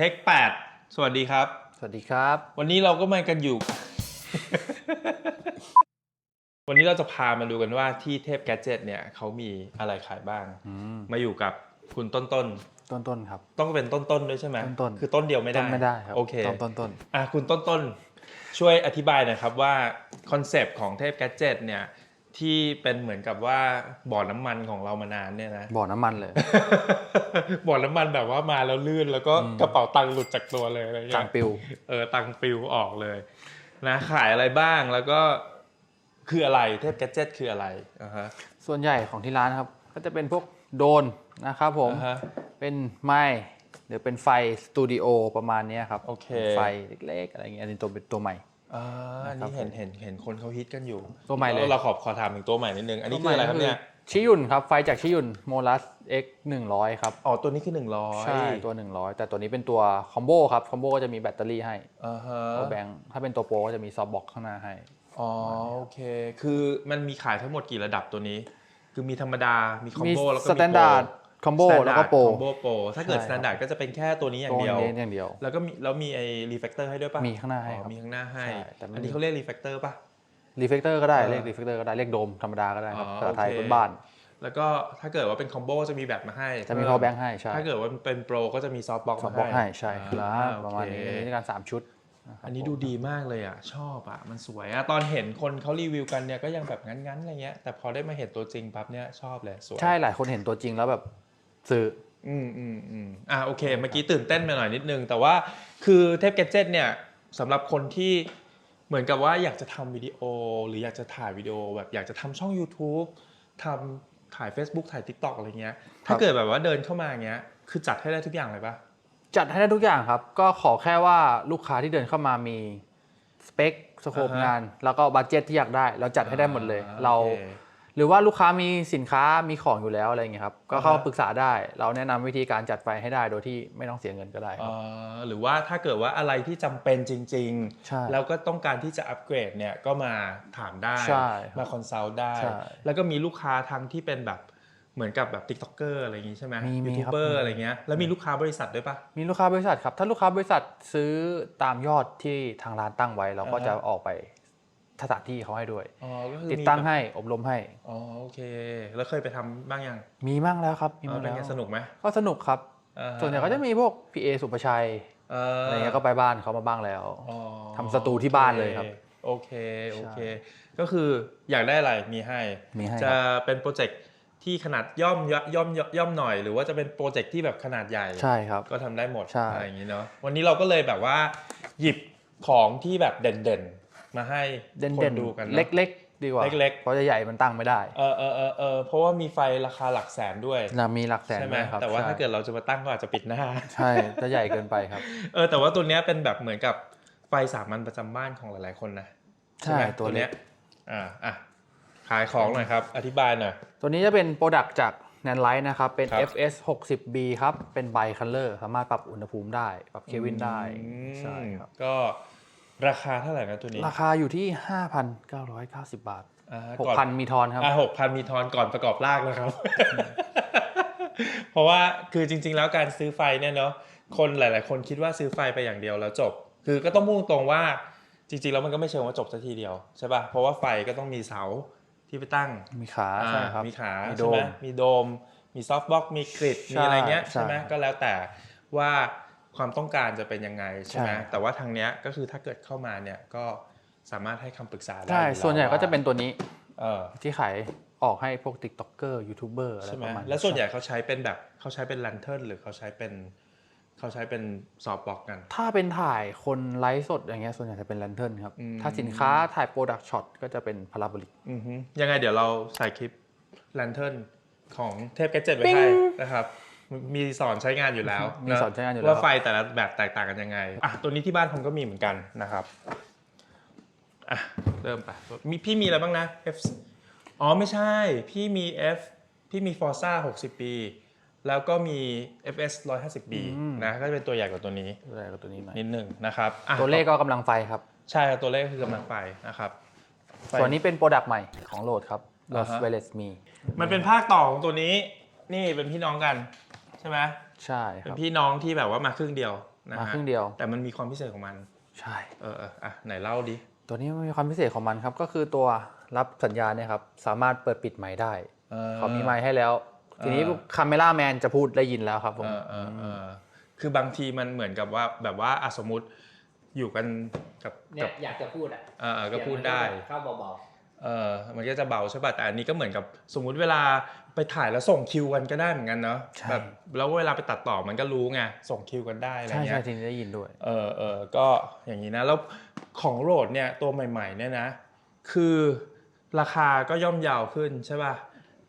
เทค8สวัสดีครับ สวัสดีครับ วันนี้เราก็มากันอยู่ วันนี้เราจะพามาดูกันว่าที่เทพแกจ g ตเนี่ยเขามีอะไรขายบ้าง อืมมาอยู่กับคุณต้นต้นต้นต้นๆครับ ๆต้องเป็นต้นต้นๆด้วยใช่ไหมต้นๆ คือต้นเดียวไม่ได้ต้นไม่ได้ครับโอเค ต้นต้นต้น อะคุณต้นต้นๆช่วยอธิบายหน่อยครับว่าคอนเซปต์ของเทพแกจ g ตเนี่ย ที่เป็นเหมือนกับว่าบ่อน้ำมันของเรามานานเนี่ยนะบ่อน้ำมันเลย บ่อน้ำมันแบบว่ามาแล้วลื่นแล้วก็อืมกระเป๋าตังค์หลุดจากตัวเลยอะไรอย่างกลาเงี้งยปิวเออตังค์ปลิวออกเลย นะขายอะไรบ้างแล้วก็คืออะไรเทพแกจ g ตคืออะไรอ่าฮะส่วนใหญ่ของที่ร้านครับก็จะเป็นพวกโดรนนะครับผมอ่าฮะเป็นไม้หรือเป็นไฟสตูดิโอประมาณเนี้ยครับโอเคไฟเล็กๆอะไรเงี้ยอันนี้ตัวเป็นตัวใหม่ อ่าอันครันี้บเห็นเห็นเห็นคนเขาฮิตกันอยู่ตัวใหม่เลย เราขอขอถามถึงตัวใหม่นิดนึง อันนี้คืออะไรครับเนี่ย ชิยุนครับ ไฟจากชิยุนโมลัส X 100ครับ อ๋อ ตัวนี้คือ 100 ใช่ ตัว 100 แต่ตัวนี้เป็นตัวคอมโบครับ คอมโบก็จะมีแบตเตอรี่ให้อ่าฮะตัวแบงค์ถ้าเป็นตัวโปรก็จะมีซอฟต์บ็อกข้างหน้าให้ อ๋อ โอเค คือมันมีขายทั้งหมดกี่ระดับตัวนี้ คือมีธรรมดา มีคอมมีโบแล้วก็สมีแตนดาร์ด คอมโบแล้วก็โปรคอมโบโปรถ้าเกิดใช่สครับแตนดาร์ดก็จะเป็นแค่ตัวนี้อย่างตัวเดียวนี้อย่างเดียว แล้วก็มีแล้วมีไอ้รีเฟกเตอร์ให้ด้วยป่ะ มีข้างหน้าให้อ๋อครับมีข้างหน้าให้ใช่แต่ไม่อันนี้เขาเรียกรีเฟกเตอร์ป่ะรีเฟกเตอร์ก็ได้เออเรียกรีเฟกเตอร์ก็ได้เรียกโดมธรรมดาก็ได้ครับอ๋อภาษาไทยโอเคบ้านแล้วก็ถ้าเกิดว่าเป็นคอมโบจะมีแบตมาให้ๆจะมีเพิ่พอแบงค์ให้ใช่ถ้าเกิดว่าเป็นโปรก็จะมีซอฟต์บ็อกซอฟต์บ็อกให้ใช่คอ่ารับประมาณนี้โอเคอันนี้ในการสามชุดะครับอันนี้ดูดีมากเลยอะ ชอบอะ มันสวยอะ ตอนเห็นคนเขารีวิวกันเนี่ยก็ยังแบบงั้นๆอะไรเงี้ยแต่พอได้มาเห็นตัวจริงปั๊บเนี่ยชอบเลยสวยใช่หลายคนเห็นตัวจริงแล้วแบบ ซื้ออืมอืมอืมอะโอเค เมื่อกี้ตื่นเต้นไปหน่อยนิดนึง แต่ว่าคือเทพแกจ g ตเนี่ยสำหรับคนที่เหมือนกับว่าอยากจะทำวิดีโอ หรืออยากจะถ่ายวิดีโอแบบอยากจะทำช่อง YouTube ทำถ่าย Facebook ถ่าย TikTok อะไรเงี้ย ถ้าเกิดแบบว่าเดินเข้ามาอย่างเงี้ย คือจัดให้ได้ทุกอย่างเลยปะจัดให้ได้ทุกอย่างครับ ก็ขอแค่ว่าลูกค้าที่เดินเข้ามามีสเปคสโคปอ่าฮะงาน แล้วก็บัตเจ็ตที่อยากได้ เราจัดให้ได้หมดเลยอ่เราโอค หรือว่าลูกค้ามีสินค้ามีของอยู่แล้วอะไรอย่างเงี้ยครับก็เข้าอ่าฮะปรึกษาได้ เราแนะนำวิธีการจัดไฟให้ได้โดยที่ไม่ต้องเสียเงินก็ได้คเอ่รับอหรือว่าถ้าเกิดว่าอะไรที่จำเป็นจริงใช่ๆแล้วก็ต้องการที่จะอัปเกรดเนี่ยก็มาถามได้ใช่ครับมาคอนซัลท์ได้ใช่แล้วก็มีลูกค้าทั้งที่เป็นแบบเหมือนกับแบบ t ิ k t o k เกอร์อะไรอย่างงี้ใช่ไหมมีมียูทูบครับเบอร์มีอะไรเงี้ยแล้วมีลูกค้าบริษัทด้วยปะมีลูกค้าบริษัทครับ ถ้าลูกค้าบริษัทซื้อตามยอดที่ทางร้านตั้งไว้ เราก็อ่าฮะจะออกไป สถานที่เขาให้ด้วย อ๋อก็คือติดมีตั้งแบบให้อบรมให้ อ๋อโอเค แล้วเคยไปทำบ้างยังมีมั่งแล้วครับมีอ๋อมั่งเป็นแล้วไงสนุกไหมก็สนุกครับ อ่าฮส่วนใหญ่ก็จะมีพวก PA สุประชัยเอออะไรเงี้ยก็ไปบ้านเขามาบ้างแล้ว อ๋อทำสตูที่บ้านเลยครับโอเคโอเค ก็คืออยากได้อะไรมีให้ มีให้จะครับเป็นโปรเจกต์ที่ขนาดย่อมย่อมย่อมย่อมหน่อย หรือว่าจะเป็นโปรเจกต์ที่แบบขนาดใหญ่ ใช่ครับ ก็ทำได้หมดใช่ อะไรอย่างนี้เนาะวันนี้เราก็เลยแบบว่า หยิบของที่แบบเด่นๆ มาให้เด่นคเด่นนดูกันเนอะ เล็กๆ ดีกว่าเล็กๆ เพราะใหญ่ๆมันตั้งไม่ได้เออเออเออเออเพราะว่ามีไฟราคาหลักแสนด้วยเรามีหลักแสนใช่ไหมด้วยครับแต่ว่าใช่ถ้าเกิดเราจะมาตั้งก็อาจจะปิดหน้า ใช่จะใหญ่เกินไปครับ เออแต่ว่าตัวเนี้ยเป็นแบบเหมือนกับไฟสามัญประจำบ้านของหลายๆคนนะใช่ไหมตัวเล็เนี้กยอ่าอะขายของหน่อยครับ อธิบายหน่อย ตัวนี้จะเป็นโปรดักต์จาก n a n l i g h t นะครับ เป็น ครับ FS 60B ครับ เป็นไบคัลเลอร์สามารถปรับอุณหภูมิได้ ปรับเควินได้ อืมใช่ครับ ก็ ราคาเท่าไหร่นะตัวนี้ ราคาอยู่ที่ 5,990 บาทอ่าก่อน6,000มีทอนครับอ่าหกพันมีทอนก่อนประกอบร่างนะครับ เพราะว่าคือจริง ๆ แล้วการซื้อไฟเนี่ยเนาะคนหลาย ๆ คนคิดว่าซื้อไฟไปอย่างเดียวแล้วจบ คือก็ต้องมุ่งตรงว่าจริง ๆ แล้วมันก็ไม่เชิงว่าจบสักทีเดียวใช่ป่ะเพราะว่าไฟก็ต้องมีเสาที่ไปตั้งมีขาใช่ครับมีขามีใช่ไหมโดมมีโดม มีซอฟต์บ็อกมีกริดใช่มีอะไรเงี้ยใช่ใช่ไหมก็แล้วแต่ว่า ความต้องการจะเป็นยังไงใช่ไหมใช่แต่ว่าทางเนี้ยก็คือถ้าเกิดเข้ามาเนี่ยก็สามารถให้คำปรึกษาได้ใช่อยู่แล้วส่วนใหญ่ก็จะเป็นตัวนี้เออที่ขายออกให้พวก TikToker ยูทูบเบอร์อะไรใช่ไหปมระมาณแล้วส่วนใหญ่เขาใช้เป็นแบบเขาใช้เป็นแลนเทิร์นหรือเขาใช้เป็นเขาใช้เป็นซอฟต์บ็อกกัน ถ้าเป็นถ่ายคนไลฟ์สดอย่างเงี้ยส่วนใหญ่จะเป็นแลนเทิร์นครับอืมถ้าสินค้าถ่ายโปรดักช็อตก็จะเป็นพาราโบลิกอือฮึยังไงเดี๋ยวเราใส่คลิปแลนเทิร์นของเทพแกจ g ตไว้ปิ๊งให้นะครับ มีสอนใช้งานอยู่แล้วมีสอนใช้งานอยู่ว่าแล้วไฟแต่ละแบบแตกต่างกันยังไงอะตัวนี้ที่บ้านผมก็มีเหมือนกันนะครับอะเริ่มไปมีพี่มีอะไรบ้างนะ F อ๋อไม่ใช่ พี่มี F พี่มี Forza 60 ปี แล้วก็มี FS 150B อืมนะก็จะเป็นตัวใหญ่กว่าตัวนี้อะไรกับตัวนี้หน่อยนิดหนึ่งนะครับอะตัวเลขก็กำลังไฟครับ ใช่ครับตัวเลขคือกำลังไฟนะครับไฟส่วนนี้เป็นโปรดักต์ใหม่ของโหลดครับอ่า Los ฮะ v e l e s Me มันเป็นภาคต่อของตัวนี้ นี่เป็นพี่น้องกัน ใช่ไหมใช่คเป็นรับพี่น้องที่แบบว่ามาครึ่งเดียวนะมาฮะครึ่งเดียว แต่มันมีความพิเศษของมัน ใช่ เออเอออะไหนเล่าดิ ตัวนี้มันมีความพิเศษของมันครับ ก็คือตัวรับสัญญาณเนี่ยครับ สามารถเปิดปิดไมค์ได้ เขามีไมค์ให้แล้ว ทีนี้เออ คาเมล่าแมนจะพูดได้ยินแล้วครับผม เออเออเออคือบางทีมันเหมือนกับว่าแบบว่าอะสมมติอยู่กันกับเนี่กัยบอยากจะพูดอะเออเออก็พูดได้เสียงมันก็แบบเข้าเบา เออมันก็จะเบาใช่ป่ะแต่อันนี้ก็เหมือนกับสมมุติเวลาไปถ่ายแล้วส่งคิวกันก็ได้เหมือนกันเนาะใช่แบบแล้วเวลาไปตัดต่อมันก็รู้ไงส่งคิวกันได้อะไรใช่เงี้ใช่ยทีนี้ได้ยินด้วยเออเออก็อย่างนี้นะแล้วของโรดเนี่ยตัวใหม่ ๆเนี่ยนะ คือราคาก็ย่อมเยาวขึ้นใช่ป่ะ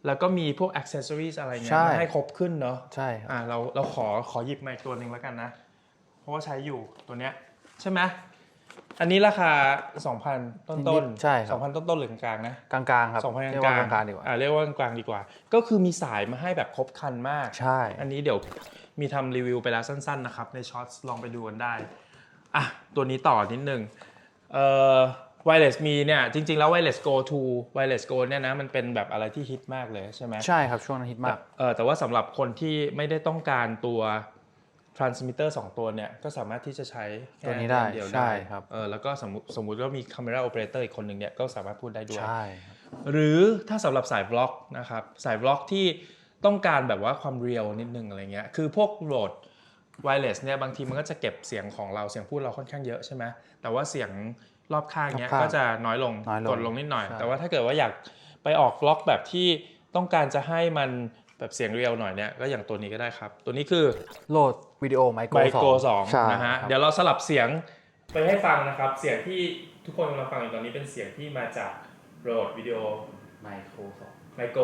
แล้วก็มีพวกอ c เซสซอรีอะไรเงี้ใช่ยมาให้ครบขึ้นเนาะใช่ครับอะเราเราขอขอหยิบมาอีกตัวหนึ่งแล้วกันนะ เพราะว่าใช้อยู่ตัวเนี้ยใช่ไหม อันนี้ราคา 2,000 ต้นต้นใช่ครับ 2,000 ต้นต้นๆหรือกลางๆนะกลางๆครับ2,000เรียกกว่าลางกลางๆดีกว่า อะเรียกว่ากลางๆดีกว่า ก็คือมีสายมาให้แบบครบครันมาก ใช่ อันนี้เดี๋ยวมีทำรีวิวไปแล้วสั้นๆนะครับ ในช็อตลองไปดูกันได้ อะ ตัวนี้ต่อนิดนึงเอ่อ wireless มีเนี่ย จริง ๆ แล้ว wireless go to wireless go เนี่ยนะ มันเป็นแบบอะไรที่ฮิตมากเลยใช่ไหม ใช่ครับช่วงนั้นฮิตมาก เออแต่ว่าสำหรับคนที่ไม่ได้ต้องการตัว transmitter 2ตัวเนี่ยก็สามารถที่จะใช้แค่ตัวนี้ได้อัเดียวใช่ได้ครับเออแล้วก็สมมติสมมุติว่ามี camera operator อีกคนหนึ่งเนี่ยก็สามารถพูดได้ด้วยใช่ครับหรือถ้าสำหรับสายบล็อกนะครับสายบล็อกที่ต้องการแบบว่าความเรียลนิดนึงอะไรเงี้ยคือพวกโหลดไวเลสเนี่ยบางทีมันก็จะเก็บเสียงของเราเสียงพูดเราค่อนข้างเยอะใช่ไหมแต่ว่าเสียงรอบข้างเนี้ยรอบข้างก็จะน้อยลงน้อยลงกดลงนิดหน่อยใช่แต่ว่าถ้าเกิดว่าอยากไปออกบล็อกแบบที่ต้องการจะให้มัน แบบเสียงเรียลหน่อยเนี่ยก็อย่างตัวนี้ก็ได้ครับ ตัวนี้คือโหลดวิดีโอไมโครไมโครสองใช่นะฮะครับเดี๋ยวเราสลับเสียงไปให้ฟังนะครับ เสียงที่ทุกคนกำลังฟังอยู่ตอนนี้เป็นเสียงที่มาจากโหลดวิดีโอๆไมโครสองไมโก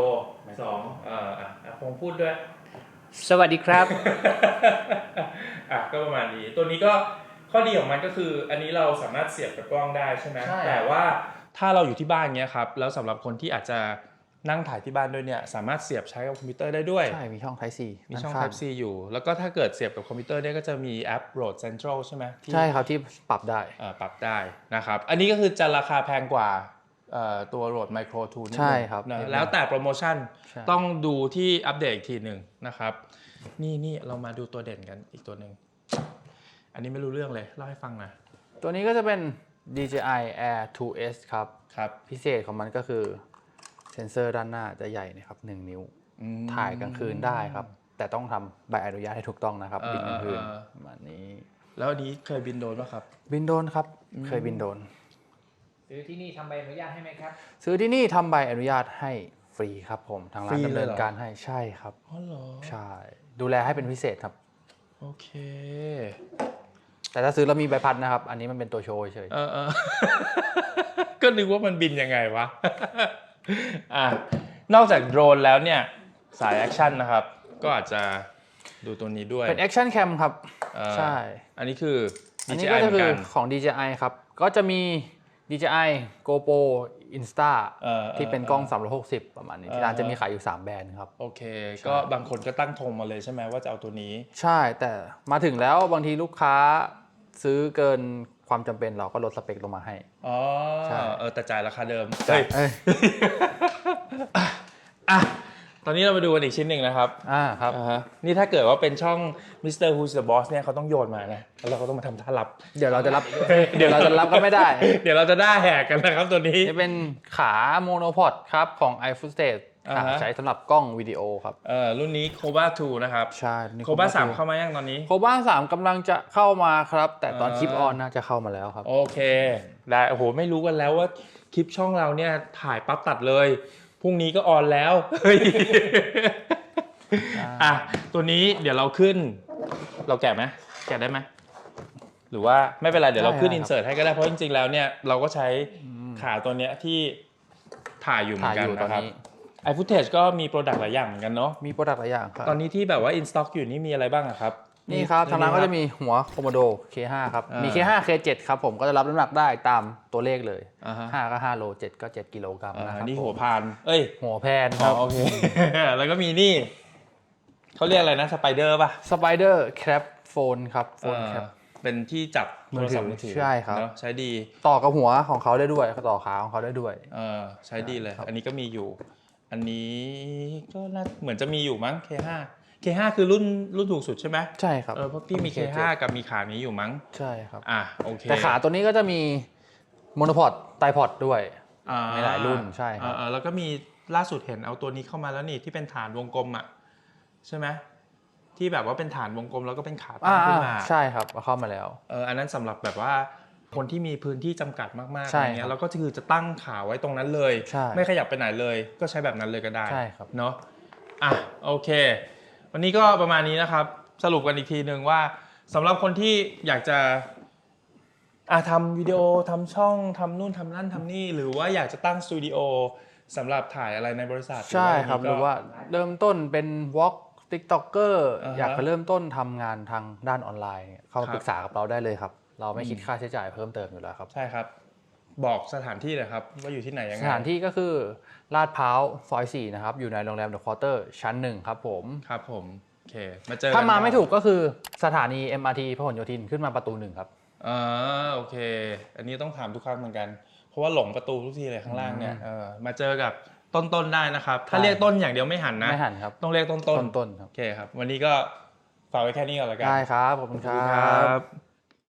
สองเอ่ออะอะผมพูดด้วย สวัสดีครับอะก็ประมาณนี้ตัวนี้ก็ข้อดีของมันก็คือ อันนี้เราสามารถเสียบกับกล้องได้ใช่ไหมใช่แต่ว่าถ้าเราอยู่ที่บ้านเนี้ยครับแล้วสำหรับคนที่อาจจะ นั่งถ่ายที่บ้านด้วยเนี่ยสามารถเสียบใช้กับคอมพิวเตอร์ได้ด้วย ใช่ มีช่อง Type C มีช่องด้านข้า Type C อยู่ แล้วก็ถ้าเกิดเสียบกับคอมพิวเตอร์เนี่ยก็จะมีแอป Road Central ใช่ไหมที่ใช่ครับที่ปรับได้เอ่อปรับได้นะครับ อันนี้ก็คือจะราคาแพงกว่าเอ่อตัว Road Micro 2นิดนึงใช่ครับนะนิดนึงแล้วแต่โปรโมชั่นใช่ต้องดูที่อัปเดตอีกทีหนึ่งนะครับ นี่นี่เรามาดูตัวเด่นกันอีกตัวหนึ่ง อันนี้ไม่รู้เรื่องเลยเล่าให้ฟังหน่อยตัวนี้ก็จะเป็น DJI Air 2S ครับครับ พิเศษของมันก็คือ เซ็นเซอร์ด้านหน้าจะใหญ่นะครับ1นิ้ว ถ่ายกลางคืนได้ครับ แต่ต้องทำใบอนุญาตให้ถูกต้องนะครับเออบินกลางคืนเออประมาณนี้ แล้วอันนี้เคยบินโดรนป่ะครับ บินโดรนครับ เคยบินโดรนซื้อที่นี่ทำใบอนุญาตให้ไหมครับ ซื้อที่นี่ทำใบอนุญาตให้ฟรีครับผมทางร้าฟรีนดำเลเนิยนเหรอ การให้ใช่ครับ อ๋อเหรอใช่ ดูแลให้เป็นพิเศษครับ โอเคแต่ถ้าซื้อแล้วมีใบพัดนะครับ อันนี้มันเป็นตัวโชว์เฉย เออเออ ก็นึกว่ามันบินยังไงวะ อะนอกจากโดรนแล้วเนี่ยสายแอคชั่นนะครับ ก็อาจจะดูตัวนี้ด้วย เป็นแอคชั่นแคมครับ เอ่อใช่ อันนี้คือ อันนี้ DJI ก็จะเหมืคืออนกันของ DJI ครับ ก็จะมี DJI GoPro Insta เออที่เป็นกล้อง 360 ประมาณนี้ ที่ร้านเออจะมีขายอยู่ 3 แบรนด์ครับ โอเค ก็บางคนก็ตั้งธงมาเลยใช่ไหมว่าจะเอาตัวนี้ ใช่แต่มาถึงแล้วบางทีลูกค้าซื้อเกิน ความจำเป็นเราก็ลดสเปคลงมาให้ อ๋อใช่ เออแต่จ่ายราคาเดิมเอ้ยอะตอนนี้เรามาดูกันอีกชิ้นหนึ่งนะครับอ่าครับ อ่าฮะนี่ถ้าเกิดว่าเป็นช่อง Mr. Who's the Boss เนี่ยเขาต้องโยนมานะแล้วเราก็ต้องมาทำท่ารับ เดี๋ยวเราจะรับ เดี๋ยวเราจะรับก็ไม่ได้ เดี๋ยวเราจะได้แหกกันนะครับตัวนี้นี่เป็นขาโมโนพอดครับของ iFootage อ่าขาฮะ ใช้สำหรับกล้องวิดีโอครับเอ่อรุ่นนี้ Cobra 2นะครับใช่นี่ Cobra 3เข้ามายังตอนนี้โคบ้าสามกำลังจะเข้ามาครับ แต่ตอนอ่าคลิปออนน่าจะเข้ามาแล้วครับ โอเคได้โอ้โหไม่รู้กันแล้วว่าคลิปช่องเราเนี่ยถ่ายปั๊บตัดเลยพรุ่งนี้ก็ออนแล้วเฮ้ยอะตัวนี้เดี๋ยวเราขึ้น เราแกะไหมแกะได้ไหมหรือว่าไม่เป็นไรเดี๋ยวเราขึ้นได้อินครับเสิร์ตให้ก็ได้เพราะจริงๆแล้วเนี่ยเราก็ใช้ขาตัวเนี้ยที่ถ่ายอยู่เหมือถ่ายนกัอนยู่ตอน นะครับนี้ iFootage ก็มีโปรดักต์หลายอย่างเหมือนกันเนาะมีโปรดักต์หลายอย่างครับตอนนี้ที่แบบว่า in stock อยู่นี่มีอะไรบ้างอะครับ นี่ครับทางร้านก็จะมีหัว Komodo K5 ครับอ่ามีมี K5 K7 ครับผมก็จะรับน้ำหนักได้ตามตัวเลขเลยอ่าฮะ5ก็ 5 โล 7 ก็ 7 กิโลกรัมอ่านะครับนี่ผมหัวพาน เอ้ย หัวแพนคอ๋อรับโอเค แล้วก็มีนี่เขาเรียกอะไรนะสไปเดอร์ป่ะ Spider Crab Phone ครับโฟนเออครับเป็นที่จับโทรศัพท์มืมืออถืถืออใช่ครับเนอะใช้ดีต่อกับหัวของเขาได้ด้วยต่อขาของเขาได้ด้วยเออใช้ดีเลยครับอันนี้ก็มีอยู่ อันนี้ก็น่าเหมือนจะมีอยู่มั้ง K5 K5 คือรุ่นรุ่นถูกสุดใช่ไหมใช่ครับเออเพราะพี่มี K7 K5 กับมีขานี้อยู่มั้ง ใช่ครับ อะโอเค แต่ขาตัวนี้ก็จะมีโมโนพอดไตพอดด้วยอ่มีหลายรุ่นใช่ครับเออเออแล้วก็มีล่าสุดเห็นเอาตัวนี้เข้ามาแล้วนี่ที่เป็นฐานวงกลมอะใช่ไหมที่แบบว่าเป็นฐานวงกลมแล้วก็เป็นขาตั้อ่างขึ้นมาใช่ครับเอาเข้ามาแล้วเอออันนั้นสำหรับแบบว่า คนที่มีพื้นที่จำกัดมากๆใช่อะไรเงี้ครัยบแล้วก็คือจะตั้งขาไว้ตรงนั้นเลยใช่ไม่ขยับไปไหนเลย ก็ใช้แบบนั้นเลยก็ได้ใช่ครับเนาะอะโอเค วันนี้ก็ประมาณนี้นะครับ สรุปกันอีกทีหนึ่งว่าสำหรับคนที่อยากจะอะทำวิดีโอทำช่องทำนู่นทำนั่นทำนี่ หรือว่าอยากจะตั้งสตูดิโอสำหรับถ่ายอะไรในบริษัทใช่ครับหหรือว่าเริ่มต้นเป็นวอล์กติ๊กต็อกเกอร์อ่าฮะอยากจะเริ่มต้นทำงานทางด้านออนไลน์เนี่ยเข้าครัมาบปรึกษากับเราได้เลยครับ เราไม่คิดค่าใช้จ่ายเพิ่มเติมอยู่แล้วครับ ใช่ครับ บอกสถานที่เลยครับ ว่าอยู่ที่ไหนยังสไงถานที่ก็คือลาดพร้าวซอย4นะครับ อยู่ในโรงแรมเดอะควอเตอร์ชั้นหนึ่งครับผมครับผมโอเคมาเจอกันถ้ามาไม่ได้ถูกก็คือสถานี MRT พหลโยธินขึ้นมาประตูหนึ่งครับอ่าโอเค อันนี้ต้องถามทุกครั้งเหมือนกัน เพราะว่าหลงประตูทุกทีเลยข้างล่างเนี่ยอืมเออมาเจอกับต้นๆได้นะครับ ถ้าใช่เรียกต้นอย่างเดียวไม่หันนะไม่หันครับต้องเรียกต้นๆต้นๆครับโอเคครับ วันนี้ก็ฝากไว้แค่นี้ก่อนละกันได้ครับขอบคุณขอบคคุณครัรับบ